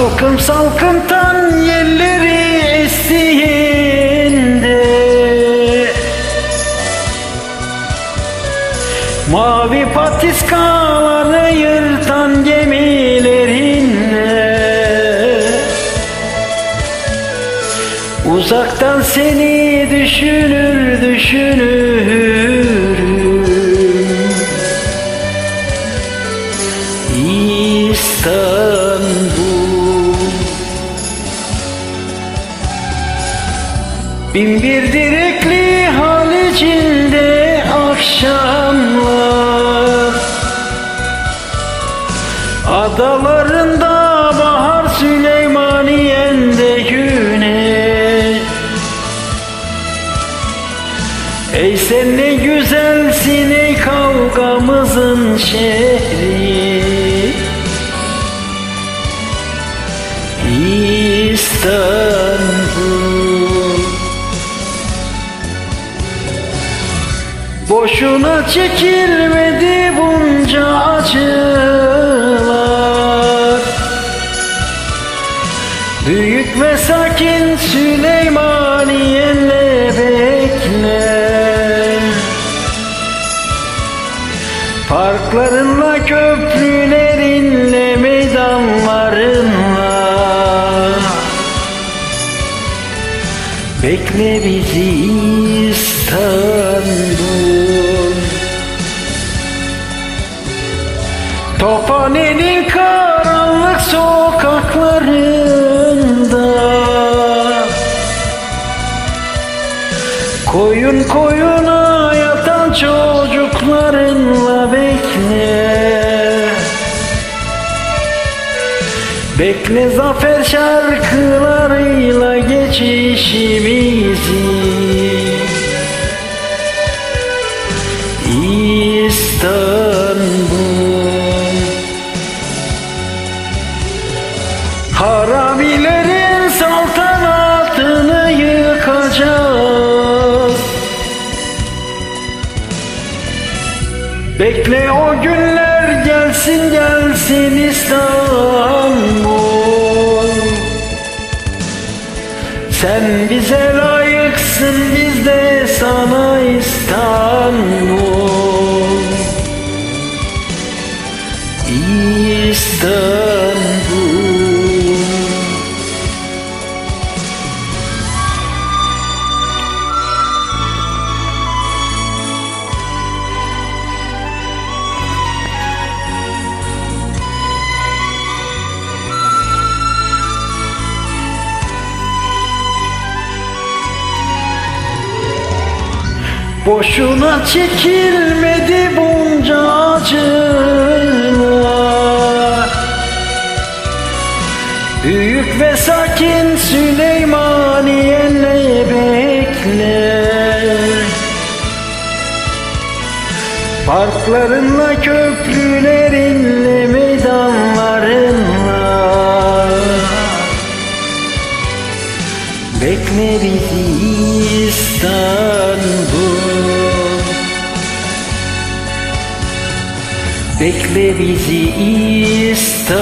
Salkım salkım tan yerleri estiğinde Mavi patiskaları yırtan gemilerinle Uzaktan seni düşünür düşünürüm Bin bir direkli Halicinde akşamlar. Adalarında bahar Süleymaniye'nde güneş. Ey sen ne güzelsin ey kavgamızın şehri Boşuna çekilmedi bunca acılar. Büyük ve sakin Süleymaniye'nle bekle Parklarınla köprülerinle meydanlarınla Bekle bizi İstanbul. Tophane'nin karanlık sokaklarında Koyun koyuna yatan çocuklarınla bekle Bekle zafer şarkılarıyla geçişimizi. İstanbul. Haramilerin saltanatını yıkacağız. Bekle o günler gelsin gelsin İstanbul Sen bize layıksın biz de sana İstanbul Boşuna çekilmedi bunca acılar. Büyük ve sakin Süleymaniye'yle bekle Parklarınla köprülerinle meydanlarınla. Bekle bizi İstanbul Bekle bizi İstanbul.